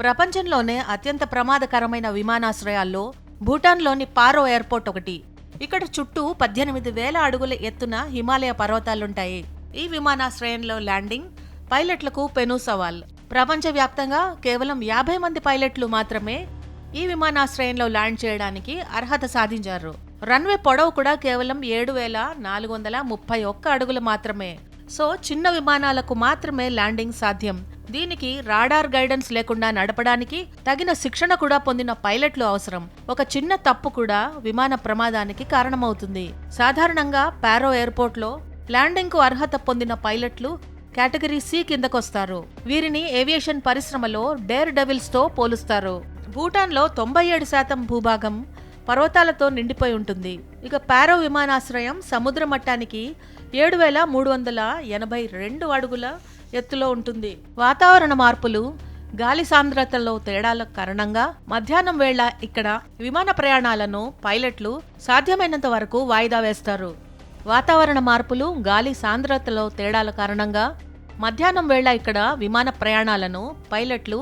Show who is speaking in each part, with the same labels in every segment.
Speaker 1: ప్రపంచంలోనే అత్యంత ప్రమాదకరమైన విమానాశ్రయాల్లో భూటాన్లోని పారో ఎయిర్పోర్ట్ ఒకటి. ఇక్కడ చుట్టూ పద్దెనిమిది వేల అడుగుల ఎత్తున హిమాలయ పర్వతాలుంటాయి. ఈ విమానాశ్రయంలో ల్యాండింగ్ పైలట్లకు పెను సవాల్. ప్రపంచవ్యాప్తంగా కేవలం యాభై మంది పైలట్లు మాత్రమే ఈ విమానాశ్రయంలో ల్యాండ్ చేయడానికి అర్హత సాధించారు. రన్వే పొడవు కూడా కేవలం ఏడు వేల నాలుగు వందల ముప్పై ఒక్క అడుగులు మాత్రమే. సో చిన్న విమానాలకు మాత్రమే ల్యాండింగ్ సాధ్యం. దీనికి రాడార్ గైడెన్స్ లేకుండా నడపడానికి తగిన శిక్షణ కూడా పొందిన పైలట్లు అవసరం. ఒక చిన్న తప్పు కూడా విమాన ప్రమాదానికి కారణమవుతుంది. సాధారణంగా పారో ఎయిర్పోర్ట్లో ల్యాండింగ్కు అర్హత పొందిన పైలట్లు కేటగిరీ సి కిందకొస్తారు. వీరిని ఏవియేషన్ పరిశ్రమలో డేర్ డెవిల్స్తో పోలుస్తారు. భూటాన్లో తొంభై ఏడు శాతం భూభాగం పర్వతాలతో నిండిపోయి ఉంటుంది. ఇక పారో విమానాశ్రయం సముద్ర మట్టానికి ఏడు వేల మూడు వందల ఎనభై రెండు అడుగుల ఎత్తులో ఉంటుంది. వాతావరణ మార్పులు గాలి సాంద్రతలో తేడాల కారణంగా మధ్యాహ్నం వేళ ఇక్కడ విమాన ప్రయాణాలను పైలట్లు సాధ్యమైనంత వరకు వాయిదా వేస్తారు. వాతావరణ మార్పులు గాలి సాంద్రతలో తేడాల కారణంగా మధ్యాహ్నం వేళ ఇక్కడ విమాన ప్రయాణాలను పైలట్లు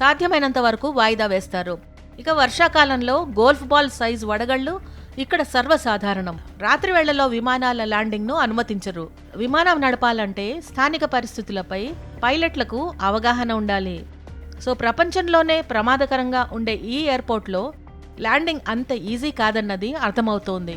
Speaker 1: సాధ్యమైనంత వరకు వాయిదా వేస్తారు. ఇక వర్షాకాలంలో గోల్ఫ్ బాల్ సైజ్ వడగళ్ళు ఇక్కడ సర్వసాధారణం. రాత్రి వేళల్లో విమానాల ల్యాండింగ్ను అనుమతించరు. విమానం నడపాలంటే స్థానిక పరిస్థితులపై పైలట్లకు అవగాహన ఉండాలి. సో ప్రపంచంలోనే ప్రమాదకరంగా ఉండే ఈ ఎయిర్పోర్ట్లో ల్యాండింగ్ అంత ఈజీ కాదన్నది అర్థమవుతోంది.